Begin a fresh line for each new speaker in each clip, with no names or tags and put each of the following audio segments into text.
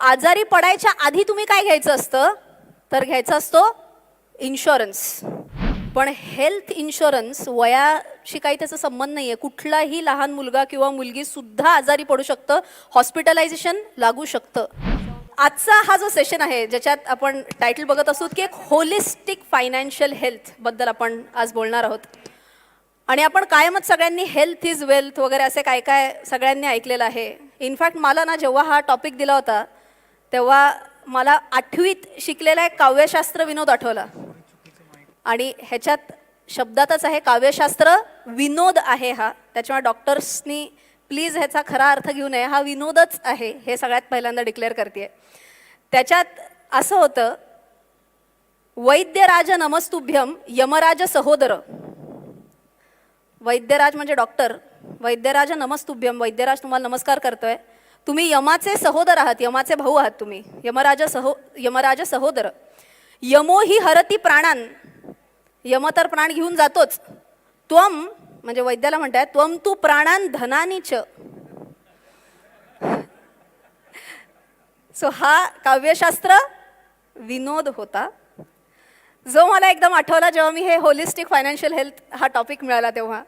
आजारी पडायच्या आधी तुम्ही काय घ्यायचं असतं? तर घ्यायचा असतो इन्शुरन्स पण हेल्थ इन्शुरन्स वयाशी काही त्याचा संबंध नाही आहे कुठलाही लहान मुलगा किंवा मुलगी सुद्धा आजारी पडू शकतं हॉस्पिटलायझेशन लागू शकतं. आजचा हा जो सेशन आहे ज्याच्यात आपण टायटल बघत असू की एक होलिस्टिक फायनान्शियल हेल्थबद्दल आपण आज बोलणार आहोत. आणि आपण कायमच सगळ्यांनी हेल्थ इज वेल्थ वगैरे असे काय काय सगळ्यांनी ऐकलेलं आहे. इनफॅक्ट मला ना जेव्हा हा टॉपिक दिला होता तेव्हा मला आठवीत शिकलेला एक काव्यशास्त्र विनोद आठवला. आणि ह्याच्यात शब्दातच आहे काव्यशास्त्र विनोद आहे हा. त्याच्यामुळे डॉक्टर्सनी प्लीज ह्याचा खरा अर्थ घेऊ नये. हा विनोदच आहे हे सगळ्यात पहिल्यांदा डिक्लेअर करते त्याच्यात असं होतं वैद्यराज नमस्तुभ्यम यमराज सहोदर. वैद्यराज म्हणजे डॉक्टर. वैद्यराज नमस्तुभ्यम वैद्यराज तुम्हाला नमस्कार करतोय. तुम्ही यमाचे सहोदर आहात यमाचे भाऊ आहात तुम्ही. यमराज सहो यमराज सहोदर. यमो ही हरती प्राणान. यम तर प्राण घेऊन जातोच. त्वम म्हणजे वैद्याला म्हणताय त्वम तू प्राणान धनानीच सो हा काव्यशास्त्र विनोद होता. जो मला एकदम आठवला जेव्हा मी हे होलिस्टिक फायनान्शियल हेल्थ हा टॉपिक मिळाला तेव्हा.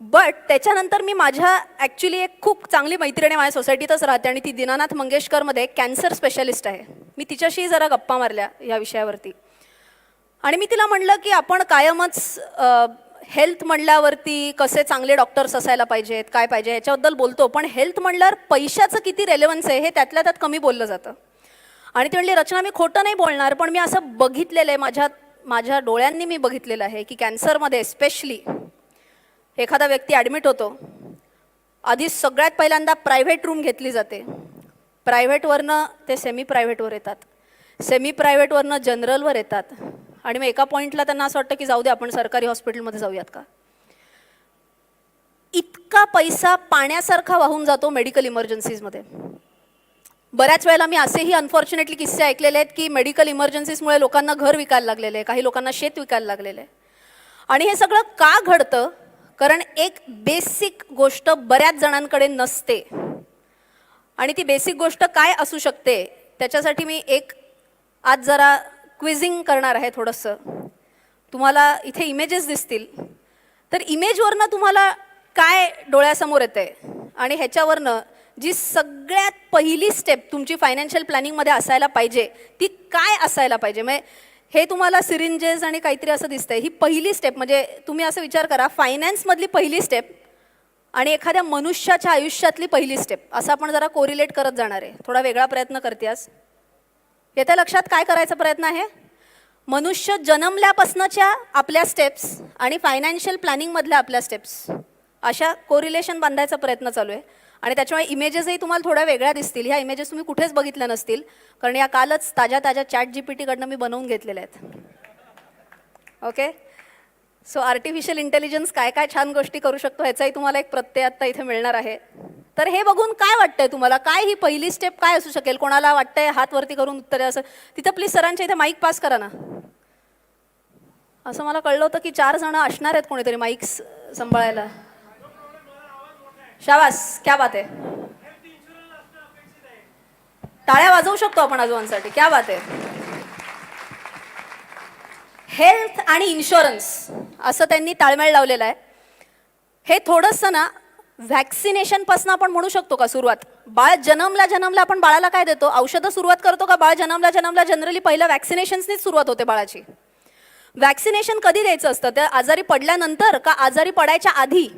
बट त्याच्यानंतर मी माझ्या ॲक्च्युली एक खूप चांगली मैत्रिणी माझ्या सोसायटीतच राहते आणि ती दीनानाथ मंगेशकरमध्ये कॅन्सर स्पेशलिस्ट आहे. मी तिच्याशी जरा गप्पा मारल्या या विषयावरती. आणि मी तिला म्हणलं की आपण कायमच हेल्थ म्हणल्यावरती कसे चांगले डॉक्टर्स असायला पाहिजेत काय पाहिजे ह्याच्याबद्दल बोलतो. पण हेल्थ म्हणल्यावर पैशाचं किती रेलेवन्स आहे हे त्यातल्या त्यात कमी बोललं जातं. आणि ती म्हणली रचना मी खोटं नाही बोलणार पण मी असं बघितलेलं आहे. माझ्या माझ्या डोळ्यांनी मी बघितलेलं आहे की कॅन्सरमध्ये स्पेशली एखादा व्यक्ती ॲडमिट होतो आधी सगळ्यात पहिल्यांदा प्रायव्हेट रूम घेतली जाते. प्रायव्हेटवरनं ते सेमी प्रायव्हेटवर येतात. सेमी प्रायव्हेटवरनं जनरलवर येतात. आणि मग एका पॉईंटला त्यांना असं वाटतं की जाऊ दे आपण सरकारी हॉस्पिटलमध्ये जाऊयात का? इतका पैसा पाण्यासारखा वाहून जातो मेडिकल इमर्जन्सीजमध्ये बऱ्याच वेळेला मी असेही अनफॉर्च्युनेटली किस्से ऐकलेले आहेत की मेडिकल इमर्जन्सीजमुळे लोकांना घर विकायला लागलेले आहे काही लोकांना शेत विकायला लागलेलं आहे. आणि हे सगळं का घडतं? कारण एक बेसिक गोष्ट बऱ्याच जणांकडे नसते. आणि ती बेसिक गोष्ट काय असू शकते त्याच्यासाठी मी एक आज जरा क्विझिंग करणार आहे थोडंसं. तुम्हाला इथे इमेजेस दिसतील. तर इमेजवरनं तुम्हाला काय डोळ्यासमोर येते आणि ह्याच्यावरनं जी सगळ्यात पहिली स्टेप तुमची फायनान्शियल प्लॅनिंगमध्ये असायला पाहिजे ती काय असायला पाहिजे? म्हणजे हे तुम्हाला सिरिंजेस आणि काहीतरी असं दिसतंय. ही पहिली स्टेप म्हणजे तुम्ही असं विचार करा फायनान्समधली पहिली स्टेप आणि एखाद्या मनुष्याच्या आयुष्यातली पहिली स्टेप असं आपण जरा कोरिलेट करत जाणार आहे. थोडा वेगळा प्रयत्न करते आज येत्या लक्षात काय करायचा प्रयत्न आहे? मनुष्य जन्मल्यापासनच्या आपल्या स्टेप्स आणि फायनान्शियल प्लॅनिंगमधल्या आपल्या स्टेप्स अशा कोरिलेशन बांधायचा प्रयत्न चालू आहे. आणि त्याच्यामुळे इमेजेसही तुम्हाला थोड्या वेगळ्या दिसतील. ह्या इमेजेस तुम्ही कुठेच बघितल्या नसतील. कारण या कालच ताज्या ताज्या चॅट जी पी टीकडनं मी बनवून घेतलेल्या आहेत. ओके सो आर्टिफिशियल इंटेलिजन्स काय काय छान गोष्टी करू शकतो ह्याचाही तुम्हाला एक प्रत्यय आत्ता इथे मिळणार आहे. तर हे बघून काय वाटतंय तुम्हाला? काय ही पहिली स्टेप काय असू शकेल? कोणाला वाटतंय हात वरती करून उत्तर असं? तिथं प्लीज सरांच्या इथे माईक पास करा ना. असं मला कळलं होतं की चार जण असणार आहेत कोणीतरी माईक सांभाळायला. शाबास क्या बात आहे. टाळ्या वाजवू शकतो आपण आजोबांसाठी क्या बात आहे. हेल्थ आणि इन्शुरन्स असं त्यांनी ताळमेळ लावलेलं आहे. हे थोडंसं ना व्हॅक्सिनेशनपासून आपण म्हणू शकतो का सुरुवात? बाळ जन्मला जन्मला आपण बाळाला काय देतो? औषधं सुरुवात करतो का बाळ जन्मला जन्मला? जनरली पहिलं व्हॅक्सिनेशन्सनीच सुरुवात होते बाळाची. व्हॅक्सिनेशन कधी द्यायचं असतं? त्या आजारी पडल्यानंतर का आजारी पडायच्या आधी?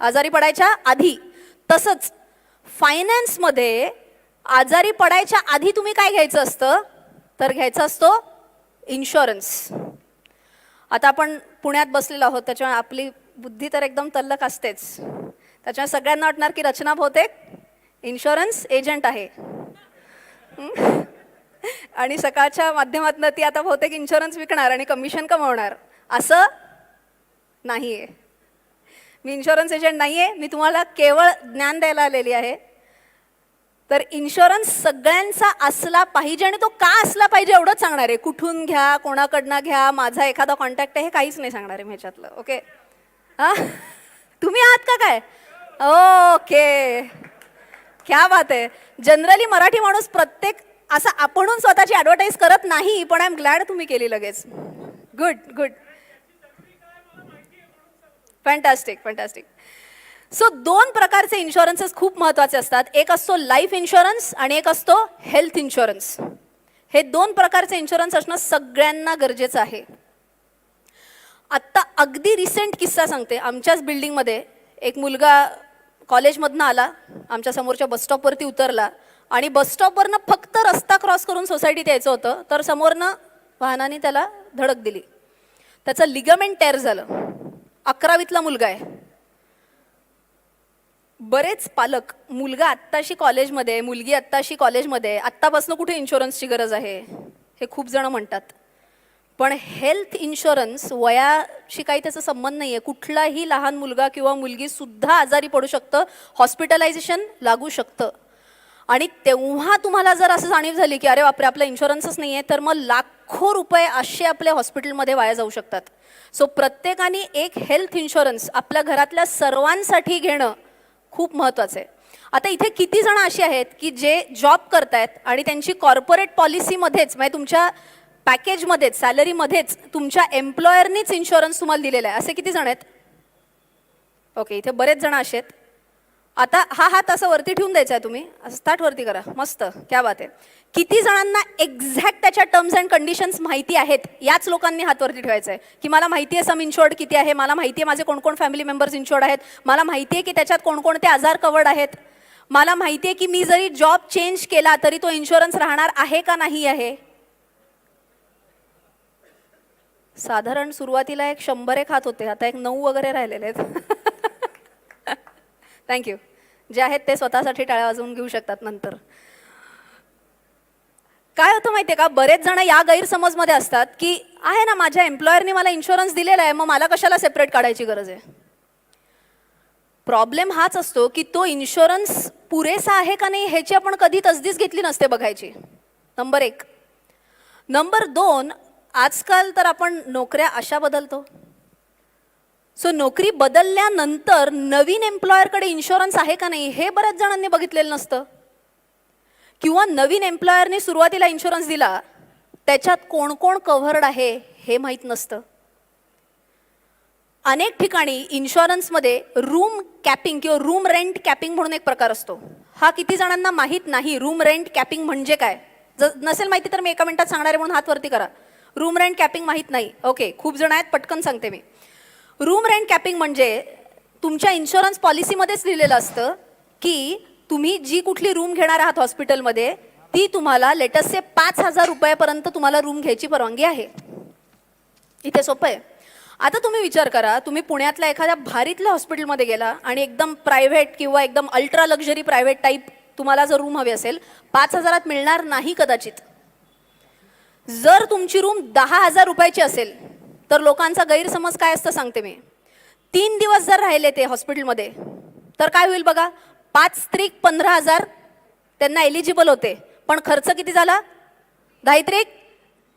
आजारी पडायच्या आधी. तसंच फायनान्समध्ये आजारी पडायच्या आधी तुम्ही काय घ्यायचं असतं? तर घ्यायचं असतो इन्शुरन्स आता आपण पुण्यात बसलेलो आहोत त्याच्यामुळे आपली बुद्धी तर एकदम तल्लक असतेच. त्याच्यामुळे सगळ्यांना वाटणार की रचना बहुतेक इन्शुरन्स एजंट आहे. आणि सकाळच्या माध्यमातून ती आता बहुतेक इन्शुरन्स विकणार आणि कमिशन कमवणार. असं नाही आहे मी इन्शुरन्स एजंट नाही आहे मी तुम्हाला केवळ ज्ञान द्यायला आलेली आहे. तर इन्शुरन्स सगळ्यांचा असला पाहिजे आणि तो का असला पाहिजे एवढंच सांगणार आहे. कुठून घ्या कोणाकडनं घ्या माझा एखादा कॉन्टॅक्ट आहे हे काहीच नाही सांगणार आहे मी ह्याच्यातलं ओके हां? तुम्ही आहात का काय? ओके क्या बात आहे. जनरली मराठी माणूस प्रत्येक असं आपणून स्वतःची ॲडव्हर्टाईज करत नाही पण आय एम ग्लॅड तुम्ही केली लगेच. Good good fantastic fantastic so दोन प्रकारचे इन्शुरन्सेस खूप महत्त्वाचे असतात. एक असतो लाईफ इन्शुरन्स आणि एक असतो हेल्थ इन्शुरन्स हे दोन प्रकारचे इन्शुरन्स असणं सगळ्यांना गरजेचं आहे. आत्ता अगदी रिसेंट किस्सा सांगते. आमच्याच बिल्डिंगमध्ये एक मुलगा कॉलेजमधनं आला. आमच्या समोरच्या बसस्टॉपवरती उतरला. आणि बसस्टॉपवरनं फक्त रस्ता क्रॉस करून सोसायटीत यायचं होतं. तर समोरनं वाहनाने त्याला धडक दिली. त्याचं लिगमेंट टेअर झालं. अकरावीतला मुलगा आहे. बरेच पालक मुलगा आत्ताशी कॉलेजमध्ये आहे, मुलगी आत्ताशी कॉलेजमध्ये आहे, आत्तापासून कुठे इन्शुरन्सची गरज आहे? हे खूप जणं म्हणतात. पण हेल्थ इन्शुरन्स वयाशी काही त्याचा संबंध नाही आहे कुठलाही लहान मुलगा किंवा मुलगी सुद्धा आजारी पडू शकतं हॉस्पिटलायझेशन लागू शकतं. आणि तेव्हा तुम्हाला जर असं जाणीव झाली की अरे बापरे आपला इन्शुरन्सच नाही आहे तर मग लाख रुपये असे आपल्या हॉस्पिटलमध्ये वाया जाऊ शकतात. सो प्रत्येकाने एक हेल्थ इन्शुरन्स आपल्या घरातल्या सर्वांसाठी घेणं खूप महत्त्वाचं आहे. आता इथे किती जण असे आहेत की जे जॉब करतायत आणि त्यांची कॉर्पोरेट पॉलिसीमध्येच म्हणजे तुमच्या पॅकेजमध्येच सॅलरीमध्येच तुमच्या एम्प्लॉयरनीच इन्शुरन्स तुम्हाला दिलेला आहे. असे किती जण आहेत? ओके इथे बरेच जण असे आहेत. आता हा हात असं वरती ठेवून द्यायचा आहे तुम्ही. असं ताट वरती करा. मस्त. क्या बात आहे. किती जणांना एक्झॅक्ट त्याच्या टर्म्स अँड कंडिशन्स माहिती आहेत याच लोकांनी हात वरती आहे. की मला माहिती आहे सम इन्शुअर्ड किती आहे मला माहिती आहे माझे कोणकोण फॅमिली मेंबर्स इन्शुअर्ड आहेत मला माहिती आहे की त्याच्यात कोणकोणते आजार कवर्ड आहेत मला माहिती आहे की मी जरी जॉब चेंज केला तरी तो इन्शुरन्स राहणार आहे का नाही आहे? साधारण सुरुवातीला एक शंभर एक हात होते आता एक नऊ वगैरे राहिलेले आहेत. थँक्यू जे आहेत ते स्वतःसाठी टाळ्या वाजवून घेऊ शकतात नंतर. काय होतं माहितीये का? बरेच जण या गैरसमजमध्ये असतात की आहे ना माझ्या एम्प्लॉयरने मला इन्शुरन्स दिलेला आहे मग मला कशाला सेपरेट काढायची गरज आहे? प्रॉब्लेम हाच असतो की तो इन्शुरन्स पुरेसा आहे का नाही ह्याची आपण कधी तसदीच घेतली नसते बघायची. नंबर एक. नंबर दोन आजकाल तर आपण नोकऱ्या अशा बदलतो. सो नोकरी बदलल्यानंतर नवीन एम्प्लॉयरकडे इन्शुरन्स आहे का नाही हे बऱ्याच जणांनी बघितलेलं नसतं. किंवा नवीन एम्प्लॉयरने सुरुवातीला इन्शुरन्स दिला त्याच्यात कोण कोण कव्हर्ड आहे हे माहीत नसतं. अनेक ठिकाणी इन्शुरन्समध्ये रूम कॅपिंग किंवा रूम रेंट कॅपिंग म्हणून एक प्रकार असतो. हा किती जणांना माहीत नाही रूम रेंट कॅपिंग म्हणजे काय? जर नसेल माहिती तर मी एका मिनिटात सांगणार आहे म्हणून हात वरती करा. रूम रेंट कॅपिंग माहीत नाही. ओके खूप जण आहेत पटकन सांगते मी. रूम रेंट कॅपिंग म्हणजे तुमच्या इन्शुरन्स पॉलिसीमध्येच लिहिलेलं असतं की तुम्ही जी कुठली रूम घेणार आहात हॉस्पिटलमध्ये ती तुम्हाला लेटेस्टचे पाच हजार रुपयापर्यंत तुम्हाला रूम घ्यायची परवानगी आहे. इथे सोपं आहे. आता तुम्ही विचार करा तुम्ही पुण्यातल्या एखाद्या भारीतल्या हॉस्पिटलमध्ये गेला आणि एकदम प्रायव्हेट किंवा एकदम अल्ट्रा लक्झरी प्रायव्हेट टाईप तुम्हाला जर रूम हवी असेल पाच हजारात मिळणार नाही कदाचित. जर तुमची रूम दहा हजार रुपयाची असेल तर लोकांचा गैरसमज काय असतं सांगते मी. तीन दिवस जर राहिले ते हॉस्पिटलमध्ये तर काय होईल बघा? पाच त्रिक पंधरा हजार त्यांना एलिजिबल होते. पण खर्च किती झाला? दहा त्रिक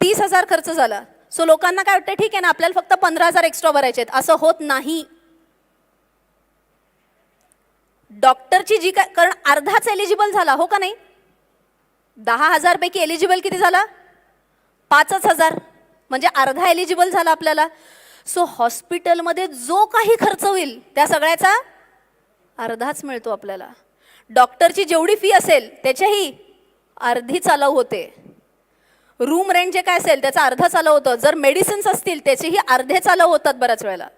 तीस हजार खर्च झाला. सो लोकांना काय वाटतं? ठीक आहे ना आपल्याला फक्त पंधरा हजार एक्स्ट्रा भरायचे आहेत. असं होत नाही. डॉक्टरची जी काय कारण अर्धाच एलिजिबल झाला हो का नाही? दहा हजारपैकी एलिजिबल किती झाला? पाचच हजार. म्हणजे अर्धा एलिजिबल झाला आपल्याला. सो हॉस्पिटलमध्ये जो काही खर्च होईल त्या सगळ्याचा अर्धाच मिळतो आपल्याला. डॉक्टरची जेवढी फी असेल त्याच्याही अर्धी चालव होते. रूम रेंट जे काय असेल त्याचा अर्धा चालव होतं. जर मेडिसिन्स असतील त्याचेही अर्धे चालव होतात बऱ्याच वेळेला.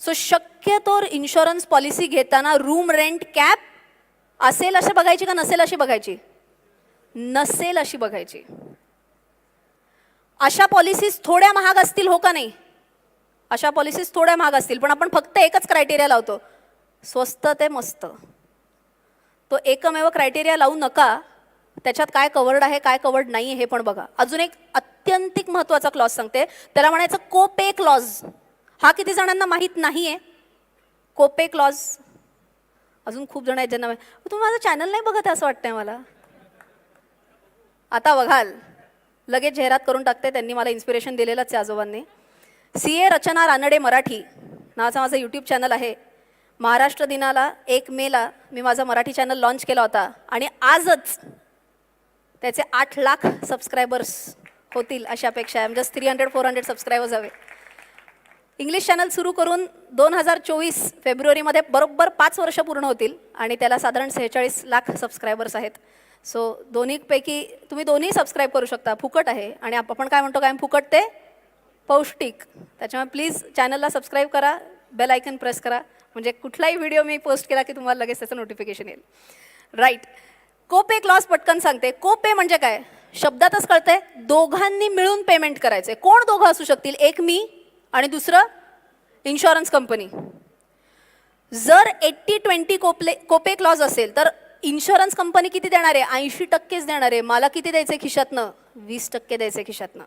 सो शक्यतोर इन्शुरन्स पॉलिसी घेताना रूम रेंट कॅप असेल अशी बघायची का नसेल अशी बघायची? नसेल अशी बघायची. अशा पॉलिसीज थोड्या महाग असतील हो का नाही? अशा पॉलिसीज थोड्या महाग असतील पण आपण फक्त एकच क्रायटेरिया लावतो. स्वस्त ते मस्त. तो एकमेव क्रायटेरिया लावू नका. त्याच्यात काय कवर्ड आहे काय कवर्ड नाही हे पण बघा. अजून एक अत्यंतिक महत्त्वाचा क्लॉज सांगते. त्याला म्हणायचं कोपे क्लॉज हा किती जणांना माहीत नाही आहे कोपे क्लॉज अजून खूप जण आहेत ज्यांना तुम्ही माझं चॅनल नाही बघत असं वाटतंय मला. आता बघाल. लगेच जाहिरात करून टाकते. त्यांनी मला इन्स्पिरेशन दिलेलंच आहे आजोबांनी. सी ए रचना रानडे मराठी नावाचा माझा यूट्यूब चॅनल आहे. महाराष्ट्र दिनाला एक मेला मी माझा मराठी चॅनल लॉन्च केला होता. आणि आजच त्याचे आठ लाख सबस्क्रायबर्स होतील अशी अपेक्षा आहे. म्हणजे three hundred four hundred subscribers हवे. इंग्लिश चॅनल सुरू करून दोन हजार चोवीस फेब्रुवारीमध्ये बरोबर पाच वर्ष पूर्ण होतील. आणि त्याला साधारण सेहेचाळीस लाख सबस्क्रायबर्स आहेत. सो दोन्हीपैकी तुम्ही दोन्ही सबस्क्राईब करू शकता. फुकट आहे. आणि आपण काय म्हणतो काय फुकट ते पौष्टिक. त्याच्यामुळे प्लीज चॅनलला सबस्क्राईब करा. बेल आयकन प्रेस करा. म्हणजे कुठलाही व्हिडिओ मी पोस्ट केला की तुम्हाला लगेच त्याचं नोटिफिकेशन येईल. राईट कोपे क्लॉज पटकन सांगते. कोपे म्हणजे काय? शब्दातच कळतंय. दोघांनी मिळून पेमेंट करायचं आहे कोण दोघं असू शकतील? एक मी आणि दुसरं इन्शुरन्स कंपनी जर एट्टी ट्वेंटी कोपले कोपे क्लॉज असेल तर इन्शुरन्स कंपनी किती देणार? आहे ऐंशी टक्केच देणार. आहे मला किती द्यायचे खिशातनं? वीस टक्के द्यायचे खिशातनं.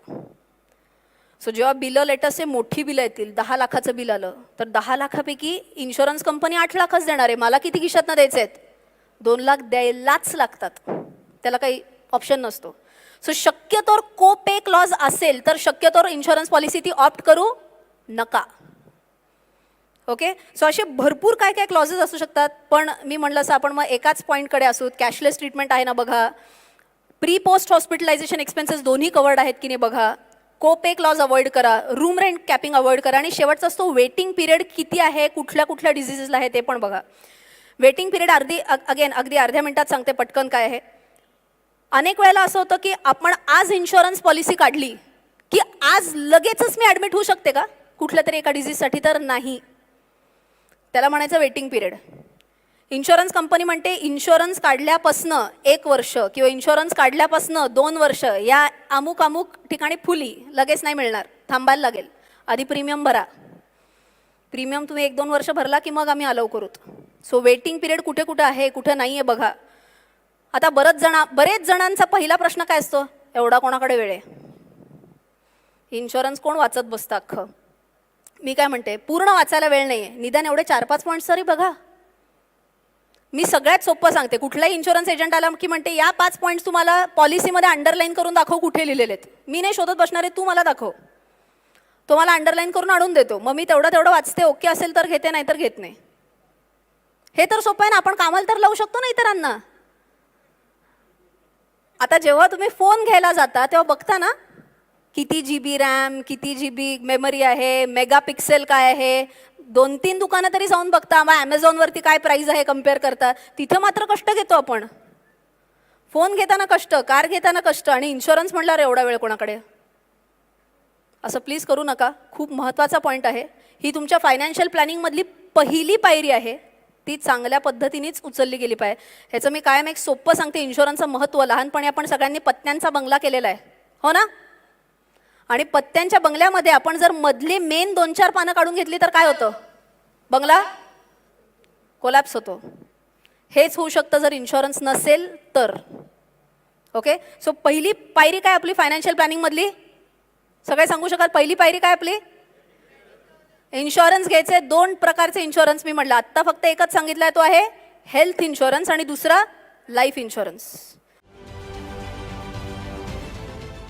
सो जेव्हा बिलं लेटेस्ट मोठी बिलं येतील. दहा लाखाचं बिल आलं. तर दहा लाखापैकी इन्शुरन्स कंपनी आठ लाखच देणार. आहे मला किती खिशातनं द्यायचे आहेत? दोन लाख द्यायलाच लागतात. त्याला काही ऑप्शन नसतो. सो शक्यतोर को पे क्लॉज असेल तर शक्यतोर इन्शुरन्स पॉलिसी ती ऑप्ट करू नका. ओके सो असे भरपूर काय काय क्लॉजेस असू शकतात. पण मी म्हणलं असं आपण मग एकाच पॉईंटकडे असू. कॅशलेस ट्रीटमेंट आहे ना बघा. प्री पोस्ट हॉस्पिटलायझेशन एक्सपेन्सेस दोन्ही कवर्ड आहेत की नाही बघा. को पे क्लॉज अवॉइड करा. रूम रेंट कॅपिंग अवॉइड करा. आणि शेवटचा असतो वेटिंग पिरियड किती आहे कुठल्या कुठल्या डिझिजेसला आहे ते पण बघा. वेटिंग पिरियड अर्धी अगेन अगदी अर्ध्या मिनिटात सांगते पटकन काय आहे. अनेक वेळेला असं होतं की आपण आज इन्शुरन्स पॉलिसी काढली की आज लगेचच मी ॲडमिट होऊ शकते का? कुठल्या तरी एका डिझीजसाठी तर नाही. त्याला म्हणायचं वेटिंग पिरियड इन्शुरन्स कंपनी म्हणते इन्शुरन्स काढल्यापासनं एक वर्ष किंवा इन्शुरन्स काढल्यापासनं दोन वर्ष या अमुक अमुक ठिकाणी फुली लगेच नाही मिळणार थांबायला लागेल. आधी प्रीमियम भरा. प्रीमियम तुम्ही एक दोन वर्ष भरला की मग आम्ही अलाव करूत. सो वेटिंग पिरियड कुठे कुठे आहे कुठे नाही आहे बघा. आता बरेच जणा बरेच जणांचा पहिला प्रश्न काय असतो? एवढा कोणाकडे वेळ आहे? इन्शुरन्स कोण वाचत बसतं अख्खं? मी काय म्हणते पूर्ण वाचायला वेळ नाही आहे निदान एवढे चार पाच पॉईंट्स तरी बघा. मी सगळ्यात सोपं सांगते कुठलाही इन्शुरन्स एजंट आला की म्हणते या पाच पॉईंट्स तुम्हाला पॉलिसीमध्ये अंडरलाईन करून दाखव कुठे लिहिलेले आहेत. मी नाही शोधत बसणारे तू मला दाखव. तो मला अंडरलाईन करून आणून देतो. मग मी तेवढं तेवढं वाचते ओके असेल तर घेते नाही तर घेत नाही. हे तर सोपं आहे ना आपण कामाला तर लावू शकतो ना इतरांना. आता जेव्हा तुम्ही फोन घ्यायला जाता तेव्हा बघता ना किती जी बी रॅम किती जी बी मेमरी आहे मेगा पिक्सेल काय आहे? दोन तीन दुकानं तरी जाऊन बघता. मग ॲमेझॉनवरती काय प्राईज आहे कंपेअर करता? तिथं मात्र कष्ट घेतो आपण. फोन घेताना कष्ट कार घेताना कष्ट आणि इन्शुरन्स म्हटल्यावर एवढा वेळ कोणाकडे? असं प्लीज करू नका. खूप महत्त्वाचा पॉईंट आहे. ही तुमच्या फायनान्शियल प्लॅनिंगमधली पहिली पायरी आहे. ती चांगल्या पद्धतीनेच उचलली गेली पाहिजे ह्याचं मी कायम एक सोपं सांगते. इन्शुरन्सचं महत्त्व लहानपणी आपण सगळ्यांनी पत्त्यांचा बंगला केलेला आहे. हो ना? आणि पत्त्यांच्या बंगल्यामध्ये आपण जर मधली मेन दोन चार पानं काढून घेतली तर काय होतं? बंगला कोलॅप्स होतो. हेच होऊ शकतं जर इन्शुरन्स नसेल तर. ओके सो पहिली पायरी काय आपली फायनान्शियल प्लॅनिंगमधली सगळे सांगू शकाल? पहिली पायरी काय आपली? इन्शुरन्स घ्यायचे दोन प्रकारचे इन्शुरन्स मी म्हटलं. आत्ता फक्त एकच सांगितलाय तो आहे हेल्थ इन्शुरन्स आणि दुसरा लाईफ इन्शुरन्स